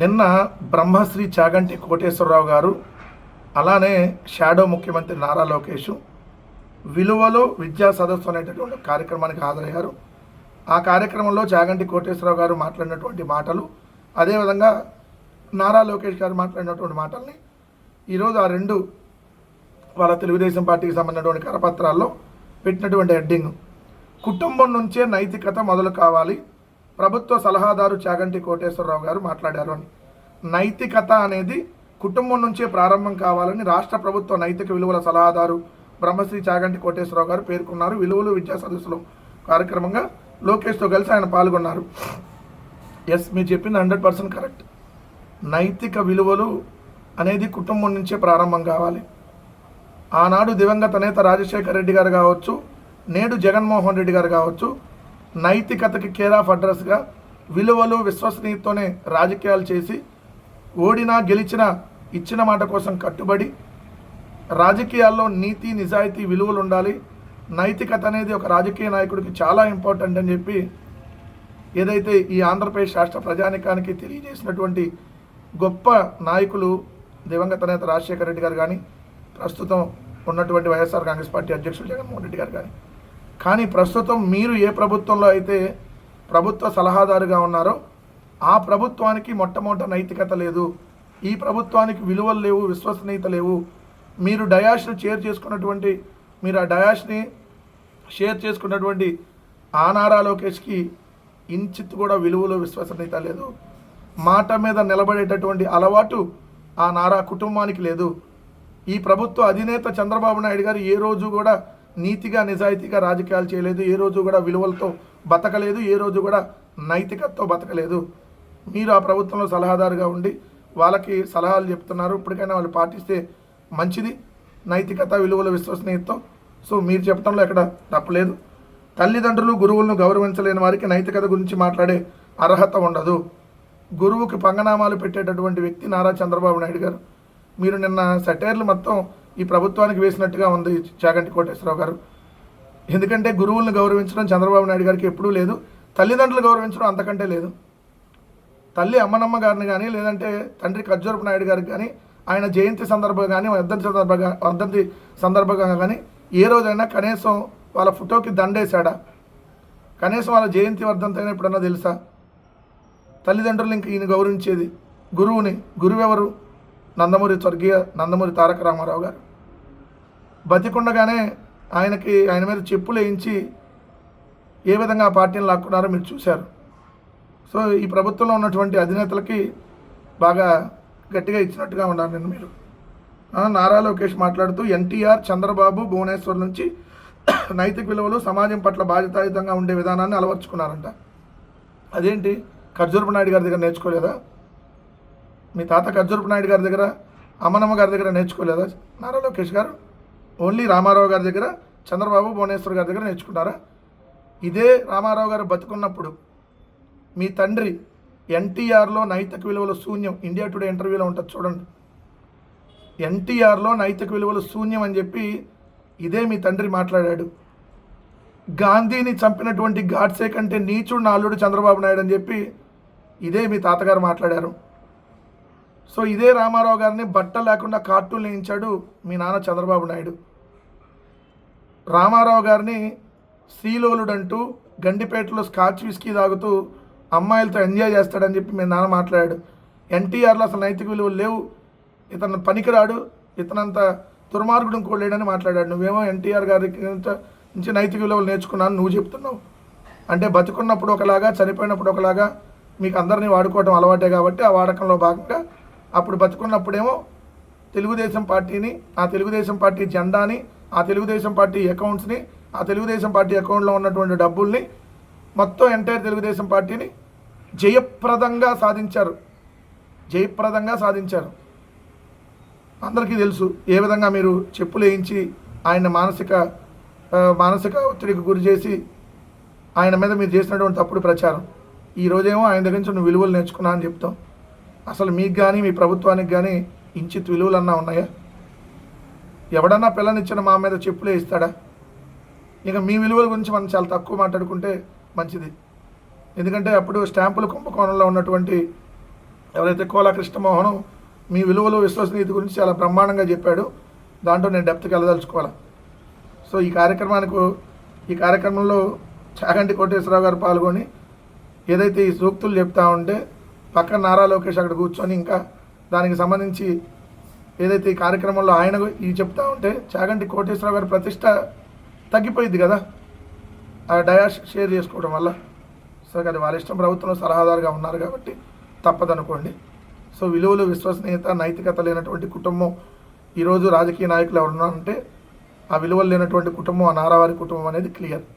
నిన్న బ్రహ్మశ్రీ చాగంటి కోటేశ్వరరావు గారు అలానే షాడో ముఖ్యమంత్రి నారా లోకేష్ విలువలో విద్యా సదస్సు అనేటటువంటి కార్యక్రమానికి హాజరయ్యారు. ఆ కార్యక్రమంలో చాగంటి కోటేశ్వరరావు గారు మాట్లాడినటువంటి మాటలు అదేవిధంగా నారా లోకేష్ గారు మాట్లాడినటువంటి మాటల్ని ఈరోజు ఆ రెండు వాళ్ళ తెలుగుదేశం పార్టీకి సంబంధించినటువంటి కరపత్రాల్లో పెట్టినటువంటి హెడ్డింగ్. కుటుంబం నుంచే నైతికత మొదలు కావాలి. ప్రభుత్వ సలహాదారు చాగంటి కోటేశ్వరరావు గారు మాట్లాడారు అని. నైతికత అనేది కుటుంబం నుంచే ప్రారంభం కావాలని రాష్ట్ర ప్రభుత్వ నైతిక విలువల సలహాదారు బ్రహ్మశ్రీ చాగంటి కోటేశ్వరరావు గారు పేర్కొన్నారు. విలువలు విద్యా సదస్సులో కార్యక్రమంగా లోకేష్తో కలిసి ఆయన పాల్గొన్నారు. ఎస్ మీరు చెప్పింది హండ్రెడ్ పర్సెంట్ కరెక్ట్. నైతిక విలువలు అనేది కుటుంబం నుంచే ప్రారంభం కావాలి. ఆనాడు దివంగత నేత రాజశేఖర రెడ్డి గారు కావచ్చు నేడు జగన్మోహన్ రెడ్డి గారు కావచ్చు నైతికతకి కేర్ ఆఫ్ అడ్రస్గా విలువలు విశ్వసనీయతతోనే రాజకీయాలు చేసి ఓడినా గెలిచినా ఇచ్చిన మాట కోసం కట్టుబడి రాజకీయాల్లో నీతి నిజాయితీ విలువలు ఉండాలి నైతికత అనేది ఒక రాజకీయ నాయకుడికి చాలా ఇంపార్టెంట్ అని చెప్పి ఏదైతే ఈ ఆంధ్రప్రదేశ్ రాష్ట్ర ప్రజానికానికి తెలియజేసినటువంటి గొప్ప నాయకులు దివంగత నేత రాజశేఖర రెడ్డి గారు కానీ ప్రస్తుతం ఉన్నటువంటి వైఎస్ఆర్ కాంగ్రెస్ పార్టీ అధ్యక్షులు జగన్మోహన్ రెడ్డి గారు కానీ కానీ ప్రస్తుతం మీరు ఏ ప్రభుత్వంలో అయితే ప్రభుత్వ సలహాదారుగా ఉన్నారో ఆ ప్రభుత్వానికి మొట్టమొదట నైతికత లేదు. ఈ ప్రభుత్వానికి విలువలు లేవు విశ్వసనీయత లేవు. మీరు డయాష్ని షేర్ చేసుకున్నటువంటి మీరు ఆ డయాష్ని షేర్ చేసుకున్నటువంటి ఆ నారా లోకేష్కి ఇంచిత్ కూడా విలువలు విశ్వసనీయత లేదు. మాట మీద నిలబడేటటువంటి అలవాటు ఆ నారా కుటుంబానికి లేదు. ఈ ప్రభుత్వ అధినేత చంద్రబాబు నాయుడు గారు ఏ రోజు కూడా నీతిగా నిజాయితీగా రాజకీయాలు చేయలేదు. ఏ రోజు కూడా విలువలతో బతకలేదు. ఏ రోజు కూడా నైతికతతో బతకలేదు. మీరు ఆ ప్రభుత్వంలో సలహాదారుగా ఉండి వాళ్ళకి సలహాలు చెప్తున్నారు. ఇప్పటికైనా వాళ్ళు పాటిస్తే మంచిది. నైతికత విలువల విశ్వసనీయతతో సో మీరు చెప్పడంలో ఎక్కడ తప్పలేదు తల్లిదండ్రులు గురువులను గౌరవించలేని వారికి నైతికత గురించి మాట్లాడే అర్హత ఉండదు. గురువుకి పంగనామాలు పెట్టేటటువంటి వ్యక్తి నారా చంద్రబాబు నాయుడు గారు. మీరు నిన్న సెటైర్లు మొత్తం ఈ ప్రభుత్వానికి వేసినట్టుగా ఉంది చాగంటి కోటేశ్వరరావు గారు. ఎందుకంటే గురువులను గౌరవించడం చంద్రబాబు నాయుడు గారికి ఎప్పుడూ లేదు. తల్లిదండ్రులు గౌరవించడం అంతకంటే లేదు. తల్లి అమ్మనమ్మ గారిని కానీ లేదంటే తండ్రి ఖర్జూరపు నాయుడు గారికి కానీ ఆయన జయంతి సందర్భంగా కానీ వర్ధంతి సందర్భంగా వర్ధంతి సందర్భంగా కానీ ఏ రోజైనా కనీసం వాళ్ళ ఫోటోకి దండేశాడా? కనీసం వాళ్ళ జయంతి వర్ధంతి అయినా ఎప్పుడన్నా తెలుసా? తల్లిదండ్రులు ఇంక ఈయన గౌరవించేది గురువుని. గురువు ఎవరు నందమూరి స్వర్గీయ నందమూరి తారక రామారావు గారు. బతికుండగానే ఆయనకి ఆయన మీద చెప్పులు వేయించి ఏ విధంగా ఆ పార్టీని లాక్కున్నారో మీరు చూశారు. సో ఈ ప్రభుత్వంలో ఉన్నటువంటి అధినేతలకి బాగా గట్టిగా ఇచ్చినట్టుగా ఉన్నారు నేను మీరు. నారా లోకేష్ మాట్లాడుతూ ఎన్టీఆర్ చంద్రబాబు భువనేశ్వర్ నుంచి నైతిక విలువలు సమాజం పట్ల బాధ్యతాయుతంగా ఉండే విధానాన్ని అలవర్చుకున్నారంట. అదేంటి? ఖర్జూరపు నాయుడు గారి దగ్గర నేర్చుకోలేదా? మీ తాత ఖర్జూరపు నాయుడు గారి దగ్గర అమ్మనమ్మ గారి దగ్గర నేర్చుకోలేదా? నారా లోకేష్ గారు ఓన్లీ రామారావు గారి దగ్గర చంద్రబాబు భువనేశ్వర్ గారి దగ్గర నేర్చుకున్నారా? ఇదే రామారావు గారు బతుకున్నప్పుడు మీ తండ్రి ఎన్టీఆర్లో నైతిక విలువలు శూన్యం. ఇండియా టుడే ఇంటర్వ్యూలో ఉంటుంది చూడండి. ఎన్టీఆర్లో నైతిక విలువలు శూన్యం అని చెప్పి ఇదే మీ తండ్రి మాట్లాడాడు. గాంధీని చంపినటువంటి గాడ్సే కంటే నీచుడు నా అల్లుడు చంద్రబాబు నాయుడు అని చెప్పి ఇదే మీ తాతగారు మాట్లాడారు. సో ఇదే రామారావు గారిని బట్ట లేకుండా కార్టూన్ వేయించాడు మీ నాన్న చంద్రబాబు నాయుడు. రామారావు గారిని శ్రీలోలుడంటూ గండిపేటలో స్కాచ్ విస్కీ తాగుతూ అమ్మాయిలతో ఎంజాయ్ చేస్తాడని చెప్పి మీ నాన్న మాట్లాడాడు. ఎన్టీఆర్లో అసలు నైతిక విలువలు లేవు. ఇతను పనికిరాడు. ఇతనంత దుర్మార్గుడు ఇంకోటి లేడని మాట్లాడాడు. నువ్వేమో ఎన్టీఆర్ గారి నుంచి నైతిక విలువలు నేర్చుకున్నాను నువ్వు చెప్తున్నావు. అంటే బతుకున్నప్పుడు ఒకలాగా చనిపోయినప్పుడు ఒకలాగా మీకు అందరినీ వాడుకోవడం అలవాటే కాబట్టి ఆ వాడకంలో భాగంగా అప్పుడు బతుకున్నప్పుడేమో తెలుగుదేశం పార్టీని ఆ తెలుగుదేశం పార్టీ జెండాని ఆ తెలుగుదేశం పార్టీ అకౌంట్స్ని ఆ తెలుగుదేశం పార్టీ అకౌంట్లో ఉన్నటువంటి డబ్బుల్ని మొత్తం ఎంటైర్ తెలుగుదేశం పార్టీని జయప్రదంగా సాధించారు. జయప్రదంగా సాధించారు. అందరికీ తెలుసు ఏ విధంగా మీరు చెప్పులు వేయించి ఆయన మానసిక మానసిక ఒత్తిడికి గురి చేసి ఆయన మీద మీరు చేసినటువంటి తప్పుడు ప్రచారం. ఈ రోజేమో ఆయన దగ్గర నుంచి నువ్వు విలువలు నేర్చుకున్నా అని చెప్తాం. అసలు మీకు కానీ మీ ప్రభుత్వానికి కానీ ఇంచిత్ విలువలన్నా ఉన్నాయా? ఎవడన్నా పిల్లనిచ్చిన మా మీద చెప్పులే ఇస్తాడా? ఇక మీ విలువల గురించి మనం చాలా తక్కువ మాట్లాడుకుంటే మంచిది. ఎందుకంటే అప్పుడు స్టాంపుల కుంభకోణంలో ఉన్నటువంటి ఎవరైతే కోలా కృష్ణమోహనం మీ విలువలు విశ్వసనీయత గురించి చాలా బ్రహ్మాండంగా చెప్పాడు. దాంట్లో నేను డెప్త్కి వెళ్ళదలుచుకోవాలి? సో ఈ కార్యక్రమానికి ఈ కార్యక్రమంలో చాగంటి కోటేశ్వరరావు గారు పాల్గొని ఏదైతే ఈ సూక్తులు చెప్తా ఉంటే పక్కన నారా లోకేష్ అక్కడ కూర్చొని ఇంకా దానికి సంబంధించి ఏదైతే ఈ కార్యక్రమంలో ఆయన ఇది చెప్తా ఉంటే చాగంటి కోటేశ్వరరావు గారి ప్రతిష్ట తగ్గిపోయింది కదా? ఆ డయాష్ షేర్ చేసుకోవడం వల్ల. సో కానీ వాళ్ళ ఇష్టం ప్రభుత్వంలో సలహాదారుగా ఉన్నారు కాబట్టి తప్పదనుకోండి. సో విలువలు విశ్వసనీయత నైతికత లేనటువంటి కుటుంబం ఈరోజు రాజకీయ నాయకులు ఎవరున్నారంటే ఆ విలువలు లేనటువంటి కుటుంబం ఆ నారావారి కుటుంబం అనేది క్లియర్.